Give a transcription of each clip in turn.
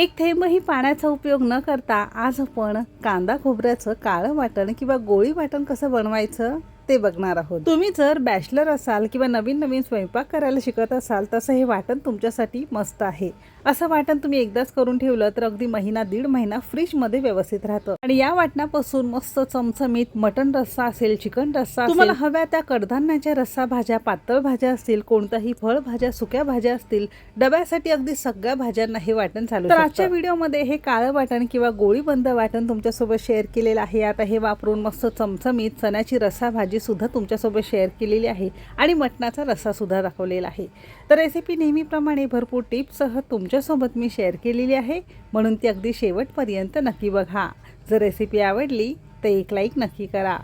एक थेंबही पाण्याचा उपयोग न करता आज आपण कांदा खोबऱ्याचं काळं वाटण किंवा गोळी वाटण कसं बनवायचं? ते बघणार आहोत. तुम्ही जर बॅचलर असाल किंवा नवीन नवीन स्वयंपाक करायला शिकत असाल तसं हे वाटण तुमच्यासाठी मस्त आहे. असं वाटण तुम्ही एकदाच करून ठेवलं तर अगदी महिना दीड महिना फ्रीजमध्ये व्यवस्थित राहतं. आणि या वाटणापासून मस्त चमचमीत मटन रस्सा असेल चिकन रस्सा तुम्हाला हव्या त्या कडधान्याच्या रस्सा भाज्या पातळ भाज्या असतील कोणत्याही फळभाज्या सुक्या भाज्या असतील डब्यासाठी अगदी सगळ्या भाज्यांना हे वाटण चालू तर आजच्या व्हिडिओमध्ये हे काळं वाटण किंवा गोळीबंद वाटण तुमच्यासोबत शेअर केलेलं आहे. आता हे वापरून मस्त चमचमीत चण्याची रस्सा भाजी सुद्धा तुमच्यासोबत शेअर केलेली आहे आणि मटणाचा रस्सासुद्धा दाखवलेला आहे. तर रेसिपी नेहमीप्रमाणे भरपूर टिप्ससह तुमच्यासोबत मी शेअर केलेली आहे. म्हणून ती अगदी शेवटपर्यंत नक्की बघा. जर रेसिपी आवडली तर एक लाईक नक्की करा.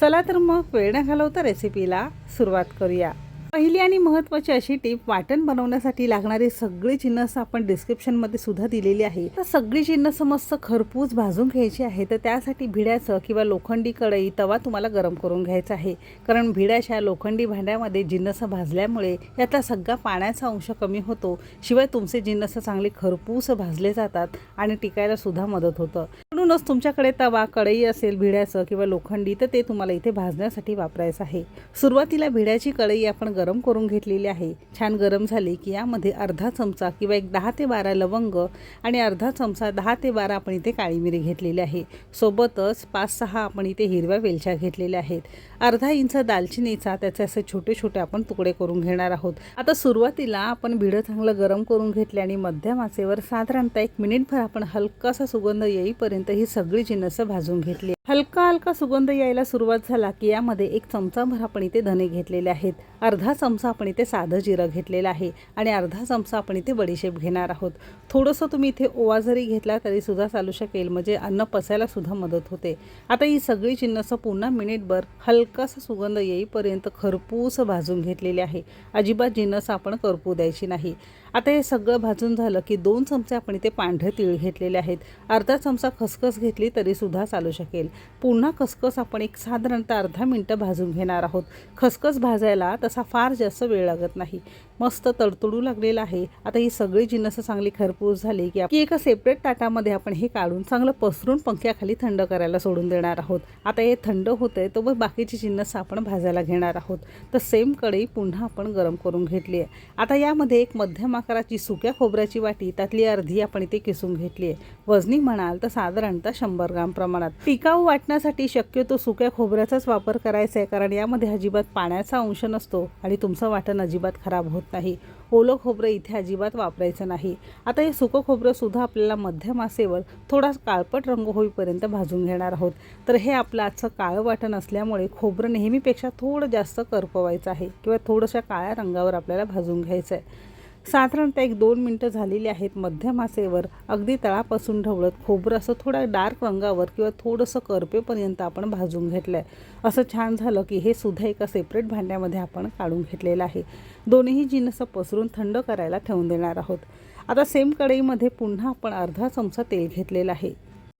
चला तर मग वेळ न घालवता रेसिपीला सुरुवात करूया. पहिली आणि महत्त्वाची अशी टीप वाटण बनवण्यासाठी लागणारी सगळी जिन्नस आपण डिस्क्रिप्शनमध्ये सुद्धा दिलेली आहे. तर सगळी जिन्नस मस्त खरपूस भाजून घ्यायची आहे तर त्यासाठी भिड्याचं किंवा लोखंडी कढई तवा तुम्हाला गरम करून घ्यायचा आहे. कारण भिड्याच्या लोखंडी भांड्यामध्ये जिन्नस भाजल्यामुळे यातला सगळा पाण्याचा अंश कमी होतो. शिवाय तुमचे जिन्नस चांगले खरपूस भाजले जातात आणि टिकायला सुद्धा मदत होतं. म्हणूनच तुमच्याकडे तवा कढई असेल भिड्याचं किंवा लोखंडी तर ते तुम्हाला इथे भाजण्यासाठी वापरायचं आहे. सुरुवातीला भिड्याची कढई आपण गरम करून घेतलेली आहे. छान गरम झाली की यामध्ये अर्धा चमचा किंवा एक दहा ते बारा लवंग आणि अर्धा चमचा दहा ते बारा आपण इथे काळी मिरी घेतलेली आहे. सोबतच पाच सहा आपण इथे हिरव्या वेलच्या घेतलेल्या आहेत. अर्धा इंच दालचिनीचा त्याचे असे छोटे छोटे आपण तुकडे करून घेणार आहोत. आता सुरुवातीला आपण भिडं चांगलं गरम करून घेतले आणि मध्यम आचेवर साधारणतः एक मिनिटभर आपण हलकासा सुगंध येईपर्यंत ही सगळी जिनसं भाजून घेतली हलका हलका सुगंध यायला सुरुवात झाला की यामध्ये एक चमचाभर आपण इथे धने घेतलेले आहेत. अर्धा चमचा आपण इथे साधं जिरं घेतलेलं आहे आणि अर्धा चमचा आपण इथे बडीशेप घेणार आहोत. थोडंसं तुम्ही इथे ओवा जरी घेतला तरीसुद्धा चालू शकेल म्हणजे अन्न पसायलासुद्धा मदत होते. आता ही सगळी चिन्हसं पुन्हा मिनिटभर हलकासा सुगंध येईपर्यंत खरपूस भाजून घेतलेली आहे. अजिबात जिन्नस आपण करपू द्यायची नाही. आता हे सगळं भाजून झालं की दोन चमचे आपण इथे पांढरे तीळ घेतलेले आहेत. अर्धा चमचा खसखस घेतली तरीसुद्धा चालू शकेल. पुन्हा खसखस आपण एक साधारणतः अर्धा मिनटं भाजून घेणार आहोत. खसखस भाजायला तसा फार जास्त वेळ लागत नाही. मस्त तडतडू लागलेला आहे. आता ही सगळी जिन्नस चांगली खरपूस झाली की एका सेपरेट ताटामध्ये आपण हे काढून चांगलं पसरून पंख्याखाली थंड करायला सोडून देणार आहोत. आता हे थंड होत आहे तर मग बाकीची जिन्नस आपण भाजायला घेणार आहोत. तर सेम कढई पुन्हा आपण गरम करून घेतली आहे. आता यामध्ये एक मध्यम आकाराची सुक्या खोबऱ्याची वाटी त्यातली अर्धी आपण इथे किसून घेतली आहे. वजनी म्हणाल तर साधारणतः शंभर ग्राम प्रमाणात. टिकाऊ वाटण्यासाठी शक्यतो सुक्या खोबऱ्याचाच वापर करायचा आहे कारण यामध्ये अजिबात पाण्याचा अंश नसतो आणि तुमचं वाटण अजिबात खराब होत नाही. ओलं खोबरं इथे अजिबात वापरायचं नाही. आता हे सुकं खोबरंसुद्धा आपल्याला मध्यम आसेवर थोडा काळपट रंग होईपर्यंत भाजून घेणार आहोत. तर हे आपलं आजचं काळं वाटण असल्यामुळे खोबरं नेहमीपेक्षा थोडं जास्त करपवायचं आहे किंवा थोडंशा काळ्या रंगावर आपल्याला भाजून घ्यायचं आहे साधारणतः एक दोन मिनटं झालेली आहेत मध्यम आसेवर अगदी तळापासून ढवळत खोबरं असं थोडा डार्क रंगावर किंवा थोडंसं करपेपर्यंत आपण भाजून घेतलं आहे असं छान झालं की हे सुद्धा एका सेपरेट भांड्यामध्ये आपण काढून घेतलेलं आहे. दोन्ही जिनसं पसरून थंड करायला ठेवून देणार आहोत. आता सेम कढईमध्ये पुन्हा आपण अर्धा चमचा तेल घेतलेलं आहे.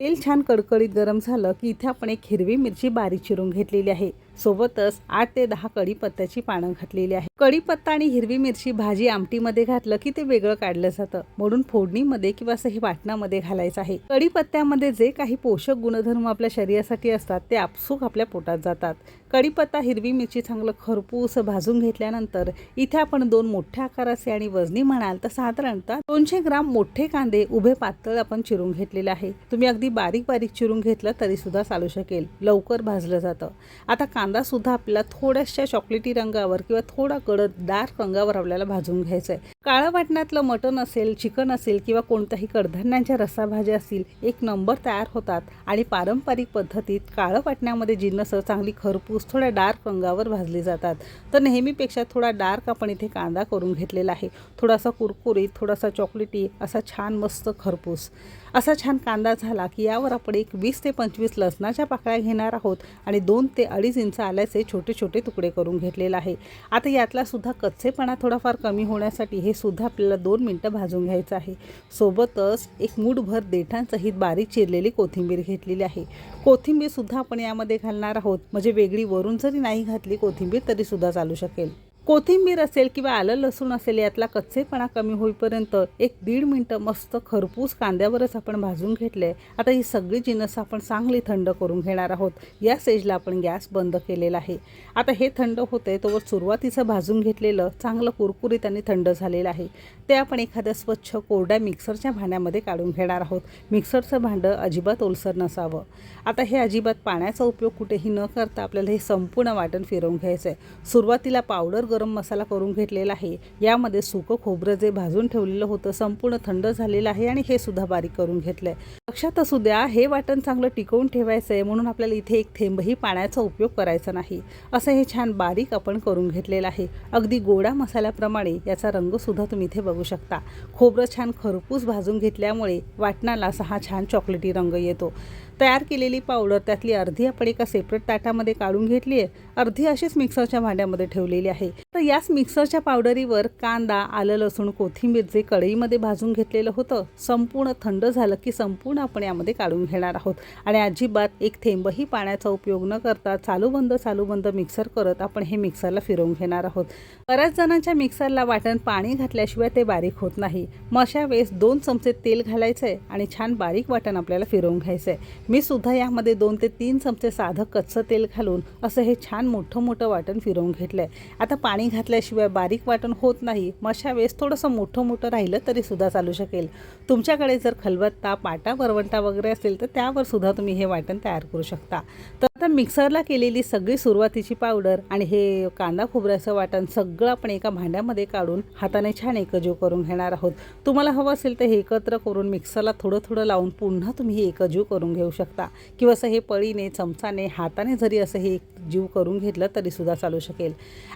तेल छान कडकडीत गरम झालं की इथे आपण एक हिरवी मिरची बारीक चिरून घेतलेली आहे. सोबतच आठ ते दहा कढीपत्त्याची पानं घातलेली आहे कढीपत्ता आणि हिरवी मिरची भाजी आमटीमध्ये घातलं की ते वेगळं काढलं जातं. म्हणून फोडणीमध्ये किंवा असं हे वाटणामध्ये घालायचं आहे. कढीपत्त्यामध्ये जे काही पोषक गुणधर्म आपल्या शरीरासाठी असतात ते आपसूक आपल्या पोटात जातात. कढीपत्ता हिरवी मिरची चांगलं खरपूस भाजून घेतल्यानंतर इथे आपण दोन मोठ्या आकाराचे आणि वजनी म्हणाल तर साधारणतः दोनशे ग्राम मोठे कांदे उभे पातळ आपण चिरून घेतलेले आहे. तुम्ही अगदी बारीक बारीक चिरून घेतलं तरी सुद्धा चालू शकेल. लवकर भाजलं जातं. आता कांदासुद्धा आपल्याला थोड्याशा चॉकलेटी रंगावर किंवा थोडा गडद डार्क रंगावर आपल्याला भाजून घ्यायचं आहे काळं वाटण्यातलं मटण असेल चिकन असेल किंवा कोणत्याही कडधान्यांच्या रसाभाज्या असतील एक नंबर तयार होतात. आणि पारंपरिक पद्धतीत काळं वाटण्यामध्ये जिन्नस चांगली खरपूस थोड्या डार्क रंगावर भाजली जातात. तर नेहमीपेक्षा थोडा डार्क आपण इथे कांदा करून घेतलेला आहे. थोडासा कुरकुरीत थोडासा चॉकलेटी असा छान मस्त खरपूस. असा छान कांदा झाला की यावर आपण एक वीस ते पंचवीस लसणाच्या पाकळ्या घेणार आहोत आणि दोन ते अडीच इंच आल्याचे छोटे छोटे तुकडे करून घेतलेला आहे. आता यातला सुद्धा कच्चेपणा थोडाफार कमी होण्यासाठी हे सुद्धा आपल्याला दोन मिनटं भाजून घ्यायचं आहे. सोबतच एक मूठभर देठांसहित बारीक चिरलेली कोथिंबीर घेतलेली आहे. कोथिंबीरसुद्धा आपण यामध्ये घालणार आहोत. म्हणजे वेगळी वरून जरी नाही घातली कोथिंबीर तरीसुद्धा चालू शकेल. कोथिंबीर असेल किंवा आलं लसूण असेल यातला कच्चेपणा कमी होईपर्यंत एक दीड मिनटं मस्त खरपूस कांद्यावरच आपण भाजून घेतले आता ही सगळी जिनस आपण चांगली थंड करून घेणार आहोत. या स्टेजला आपण गॅस बंद केलेला आहे. आता हे थंड होते तोवर सुरुवातीचं भाजून घेतलेलं चांगलं कुरकुरीत आणि थंड झालेलं आहे. ते आपण एखाद्या स्वच्छ कोरड्या मिक्सरच्या भांड्यामध्ये काढून घेणार आहोत. मिक्सरचं भांडं अजिबात ओलसर नसावं. आता हे अजिबात पाण्याचा उपयोग कुठेही न करता आपल्याला हे संपूर्ण वाटण फिरवून घ्यायचं आहे सुरुवातीला पावडर गरम मसाला करून घेतलेला आहे. यामध्ये सुकं खोबरं जे भाजून ठेवलेलं होतं संपूर्ण थंड झालेलं आहे आणि हे सुद्धा बारीक करून घेतलंय. लक्षात असू द्या हे वाटण चांगलं टिकवून ठेवायचं आहे म्हणून आपल्याला इथे एक थेंबही पाण्याचा उपयोग करायचा नाही. असं हे छान बारीक आपण करून घेतलेलं आहे. अगदी गोडा मसाल्याप्रमाणे याचा रंग सुद्धा तुम्ही इथे बघू शकता. खोबरं छान खरपूस भाजून घेतल्यामुळे वाटणाला असा हा छान चॉकलेटी रंग येतो. तयार केलेली पावडर त्यातली अर्धी आपण एका सेपरेट ताटामध्ये काढून घेतली आहे. अर्धी अशीच मिक्सरच्या भांड्यामध्ये ठेवलेली आहे. तर याच मिक्सरच्या पावडरीवर कांदा आलं लसूण कोथिंबीर जे कढईमध्ये भाजून घेतलेलं होतं संपूर्ण थंड झालं की संपूर्ण आपण यामध्ये काढून घेणार आहोत. आणि अजिबात एक थेंबही पाण्याचा उपयोग न करता चालू बंद चालू बंद मिक्सर करत आपण हे मिक्सरला फिरवून घेणार आहोत. बऱ्याच जणांच्या मिक्सरला वाटण पाणी घातल्याशिवाय ते बारीक होत नाही. मग अशा वेळेस दोन चमचे तेल घालायचं आहे आणि छान बारीक वाटण आपल्याला फिरवून घ्यायचं आहे मी सुद्धा यामध्ये दोन ते तीन चमचे साधं कच्चं तेल घालून असं हे छान मोठं मोठं वाटण फिरवून घेतलं आहे आता पाणी घातल्याशिवाय बारीक वाटण होत नाही. मग अशा वेळेस थोडंसं मोठं मोठं राहिलं तरी सुद्धा चालू शकेल. तुमच्याकडे जर खलबत्ता पाटा वरवंटा वगैरे असेल तर त्यावर सुद्धा तुम्ही हे वाटण तयार करू शकता. तर आता मिक्सरला केलेली सगळी सुरुवातीची पावडर आणि हे कांदा खोबऱ्याचं वाटण सगळं आपण एका भांड्यामध्ये काढून हाताने छान एकजीव करून घेणार आहोत. तुम्हाला हवं असेल तर हे एकत्र करून मिक्सरला थोडं थोडं लावून पुन्हा तुम्ही हे एकजीव करून घेऊ शकता. किंवा असं हे पळीने चमचाने हाताने जरी असं हे जीव करून घेतलं तरीसुद्धा चालू शकेल.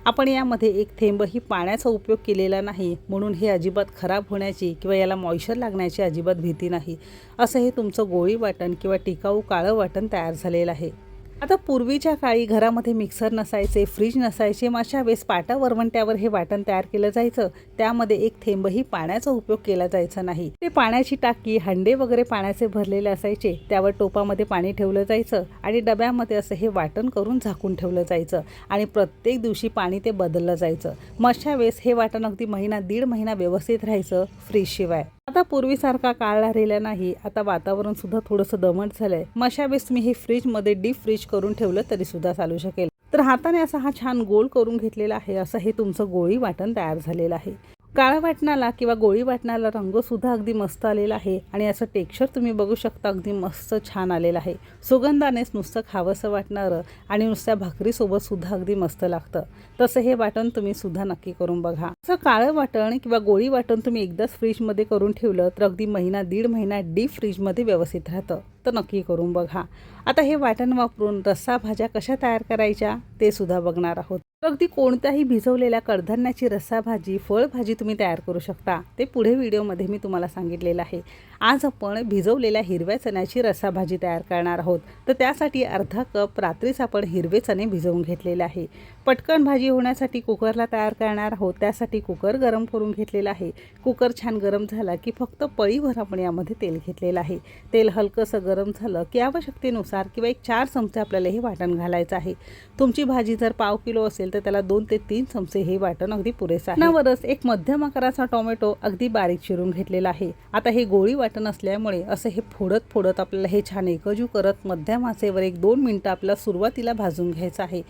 आपण यामध्ये एक थेंबही पाण्याचा उपयोग केलेला नाही म्हणून हे अजिबात खराब होण्याची किंवा याला मॉइश्चर लागण्याची अजिबात भीती नाही. असं हे तुमचं गोळी वाटण किंवा टिकाऊ काळं वाटण तयार झालेलं आहे. आता पूर्वीच्या काळी घरामध्ये मिक्सर नसायचे फ्रीज नसायचे मग अशा वेळेस पाटा वरवंट्यावर हे वाटण तयार केलं जायचं. त्यामध्ये एक थेंबही पाण्याचा उपयोग केला जायचा नाही. ते पाण्याची टाकी हंडे वगैरे पाण्याचे भरलेले असायचे. त्यावर टोपामध्ये पाणी ठेवलं जायचं आणि डब्यामध्ये असं हे वाटण करून झाकून ठेवलं जायचं आणि प्रत्येक दिवशी पाणी ते बदललं जायचं. मग अशा वेळेस हे वाटण अगदी महिना दीड महिना व्यवस्थित राहायचं फ्रीजशिवाय. आता पूर्वीसारखा काळ राहिलेला नाही. आता वातावरण सुद्धा थोडंसं दमट झालंय. मशाबेस मी हे फ्रीज हे फ्रीजमध्ये डीप फ्रीज करून ठेवलं तरी सुद्धा चालू शकेल. तर हाताने असा हा छान गोल करून घेतलेला आहे. असं हे तुमचं गोळी वाटण तयार झालेलं आहे. काळा वाटणाला किंवा गोळी वाटणाला रंगसुद्धा अगदी मस्त आलेला आहे आणि असं टेक्स्चर तुम्ही बघू शकता अगदी मस्त छान आलेलं आहे. सुगंधानेच नुसतं खावंसं वाटणारं आणि नुसत्या भाकरीसोबतसुद्धा अगदी मस्त लागतं. तसं हे वाटण तुम्ही सुद्धा नक्की करून बघा. असं काळं वाटण किंवा गोळी वाटण तुम्ही एकदाच फ्रीजमध्ये करून ठेवलं तर अगदी महिना दीड महिना डीप फ्रीजमध्ये व्यवस्थित राहतं. तर नक्की करून बघा. आता हे वाटण वापरून रस्सा भाज्या कशा तयार करायच्या ते सुद्धा बघणार आहोत. अगदी कोणत्याही भिजवलेल्या कडधान्याची रस्सा भाजी फळभाजी तुम्ही तयार करू शकता. ते पुढे व्हिडिओमध्ये मी तुम्हाला सांगितलेलं आहे. आज आपण भिजवलेल्या हिरव्या चण्याची रस्सा भाजी तयार करणार आहोत. तर त्यासाठी अर्धा कप रात्रीच आपण हिरवे चणे भिजवून घेतलेले आहे. पटकन भाजी होण्यासाठी कुकरला तयार करणार आहोत. त्यासाठी कुकर गरम करून घेतलेला आहे. कुकर छान गरम झाला की फक्त पळीभर आपण यामध्ये तेल घेतलेलं आहे. तेल हलकंसं गरम झालं की आवश्यकतेनुसार किंवा एक चार चमचे आपल्याला हे वाटण घालायचं आहे. तुमची भाजी जर पाव किलो असेल तर त्याला दोन ते तीन चमचे हे वाटण अगदी पुरेसं आहे. नावरच एक मध्यम आकाराचा टोमॅटो अगदी बारीक चिरून घेतलेला आहे. आता हे गोळी वाटण असल्यामुळे असं हे फोडत फोडत आपल्याला हे छान एकजू करत मध्यम आचेवर एक दोन मिनटं आपल्याला सुरुवातीला भाजून घ्यायचं आहे.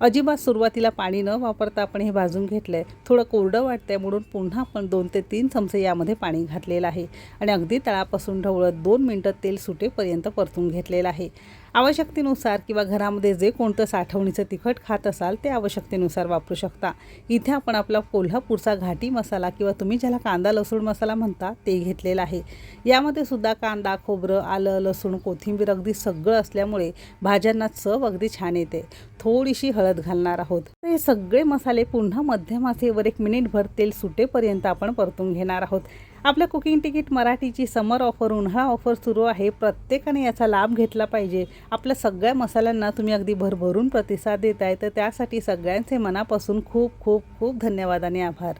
अजिबात सुरुवातीला पाणी न वापरता आपण हे भाजून घेतलं आहे थोडं कोरडं वाटतंय म्हणून पुन्हा आपण दोन ते तीन चमचे यामध्ये पाणी घातलेलं आहे. आणि अगदी तळापासून ढवळत दोन मिनटं तेल सुटेपर्यंत परतून घेतलेलं आहे. आवश्यकतेनुसार किंवा घरामध्ये जे कोणतं साठवणीचं तिखट खात असाल ते आवश्यकतेनुसार वापरू शकता. इथे आपण आपला कोल्हापूरचा घाटी मसाला किंवा तुम्ही ज्याला कांदा लसूण मसाला म्हणता ते घेतलेला आहे. यामध्ये सुद्धा कांदा खोबरं आलं लसूण कोथिंबीर अगदी सगळं असल्यामुळे भाज्यांना चव अगदी छान येते. थोडीशी हळद घालणार आहोत. हे सगळे मसाले पुन्हा मध्यम आचेवर एक मिनिटभर तेल सुटेपर्यंत आपण परतून घेणार आहोत. आपल्या कुकिंग तिकीट मराठीची समर ऑफर उन्हाळा ऑफर सुरू आहे. प्रत्येकाने याचा लाभ घेतला पाहिजे. आपल्या सगळ्या मसाल्यांना तुम्ही अगदी भरभरून प्रतिसाद देत आहे तर त्यासाठी सगळ्यांचे मनापासून खूप खूप खूप धन्यवाद आणि आभार.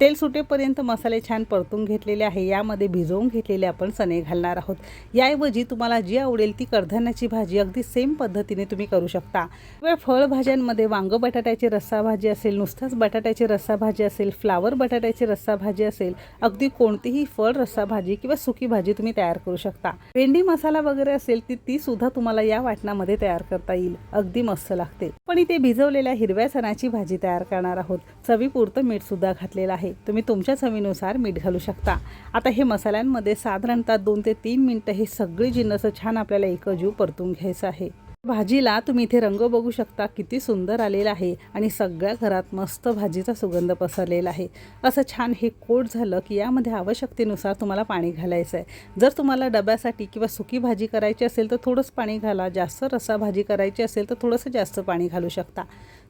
तेल सुटेपर्यंत मसाले छान परतून घेतलेले आहे. यामध्ये भिजवून घेतलेले आपण चणे घालणार आहोत. याऐवजी तुम्हाला जी आवडेल ती कडधान्याची भाजी अगदी सेम पद्धतीने तुम्ही करू शकता. किंवा फळभाज्यांमध्ये वांग बटाट्याची रस्सा भाजी असेल नुसताच बटाट्याची रस्सा भाजी असेल फ्लावर बटाट्याची रस्सा भाजी असेल अगदी कोणतीही फळ रस्सा भाजी किंवा सुकी भाजी तुम्ही तयार करू शकता. भेंडी मसाला वगैरे असेल ती ती सुद्धा तुम्हाला या वाटणामध्ये तयार करता येईल. अगदी मस्त लागते. पण इथे भिजवलेल्या हिरव्या चण्याची भाजी तयार करणार आहोत. चवीपुरतं मीठ सुद्धा घातलेलं आहे. तुम्ही तुमच्या चवीनुसार मीठ घालू शकता. आता हे मसाल्यांमध्ये साधारणतः दोन ते तीन मिनटं हे सगळी जिन्नस छान आपल्याला एकजीव परतून घ्यायचं आहे. भाजीला तुम्ही इथे रंग बघू शकता किती सुंदर आलेला आहे आणि सगळ्या घरात मस्त भाजीचा सुगंध पसरलेला आहे. असं छान हे कोट झालं की यामध्ये आवश्यकतेनुसार तुम्हाला पाणी घालायचं आहे. जर तुम्हाला डब्यासाठी किंवा सुकी भाजी करायची असेल तर थोडंसं पाणी घाला. जास्त रसा भाजी करायची असेल तर थोडंसं जास्त पाणी घालू शकता.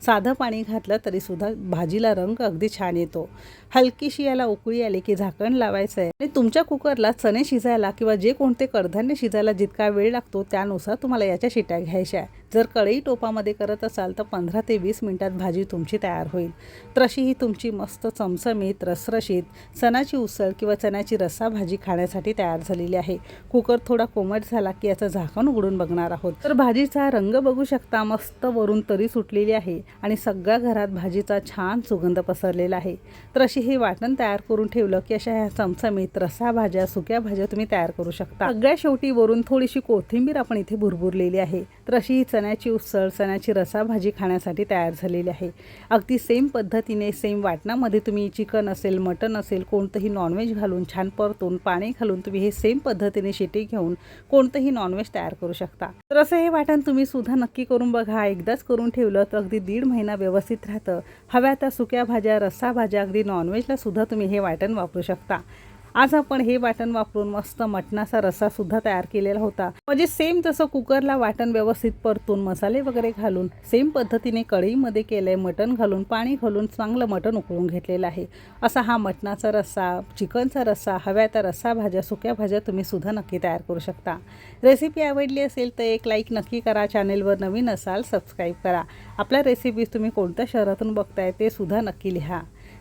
साधं पाणी घातलं तरीसुद्धा भाजीला रंग अगदी छान येतो. हलकीशी याला उकळी आली की झाकण लावायचं आहे आणि तुमच्या कुकरला चणे शिजायला किंवा जे कोणते कडधान्य शिजायला जितका वेळ लागतो त्यानुसार तुम्हाला याच्या शिट्या घ्यायच्या आहे जर कढई टोपामध्ये करत असाल तर पंधरा ते वीस मिनटात भाजी तुमची तयार होईल. तर अशी ही तुमची मस्त चमचमीत रसरशीत चणाची उसळ किंवा चण्याची रस्सा भाजी खाण्यासाठी तयार झालेली आहे. कुकर थोडा कोमट झाला की याचं झाकण उघडून बघणार आहोत. तर भाजीचा रंग बघू शकता मस्त वरून तरी सुटलेली आहे. आणि सगळ्या घरात भाजीचा छान सुगंध पसरलेला आहे. तर अशी हे वाटण तयार करून ठेवलं की अशा ह्या चमचमीत रसा भाज्या सुक्या भाज्या तुम्ही तयार करू शकता. सगळ्या शेवटी वरून थोडीशी कोथिंबीर आपण इथे भुरभुरलेली आहे. तर अशी ही चण्याची उसळ चण्याची रसा भाजी खाण्यासाठी तयार झालेली आहे. अगदी सेम पद्धतीने सेम वाटणामध्ये तुम्ही चिकन असेल मटन असेल कोणतंही नॉनव्हेज घालून छान परतून पाणी घालून तुम्ही हे सेम पद्धतीने शिटी घेऊन कोणतंही नॉनव्हेज तयार करू शकता. तर असं हे वाटण तुम्ही सुद्धा नक्की करून बघा. एकदाच करून ठेवलं तर अगदी दीड महिना व्यवस्थित राहतं. हव्या त्या सुक्या भाज्या रस्सा भाज्या अगदी नॉनव्हेजला सुद्धा तुम्ही हे वाटण वापरू शकता. आज आपण हे वाटण वापरून मस्त मटणाचा रसासुद्धा तयार केलेला होता. म्हणजे सेम तसं कुकरला वाटण व्यवस्थित परतून मसाले वगैरे घालून सेम पद्धतीने कढईमध्ये केलंय मटण घालून पाणी घालून चांगलं मटण उकळून घेतलेलं आहे. असा हा मटणाचा रस्सा चिकनचा रस्सा हव्या त्या रस्सा भाज्या सुक्या भाज्या तुम्ही सुद्धा नक्की तयार करू शकता. रेसिपी आवडली असेल तर एक लाईक नक्की करा. चॅनेलवर नवीन असाल सबस्क्राईब करा. आपल्या रेसिपीज तुम्ही कोणत्या शहरातून बघताय ते सुद्धा नक्की लिहा.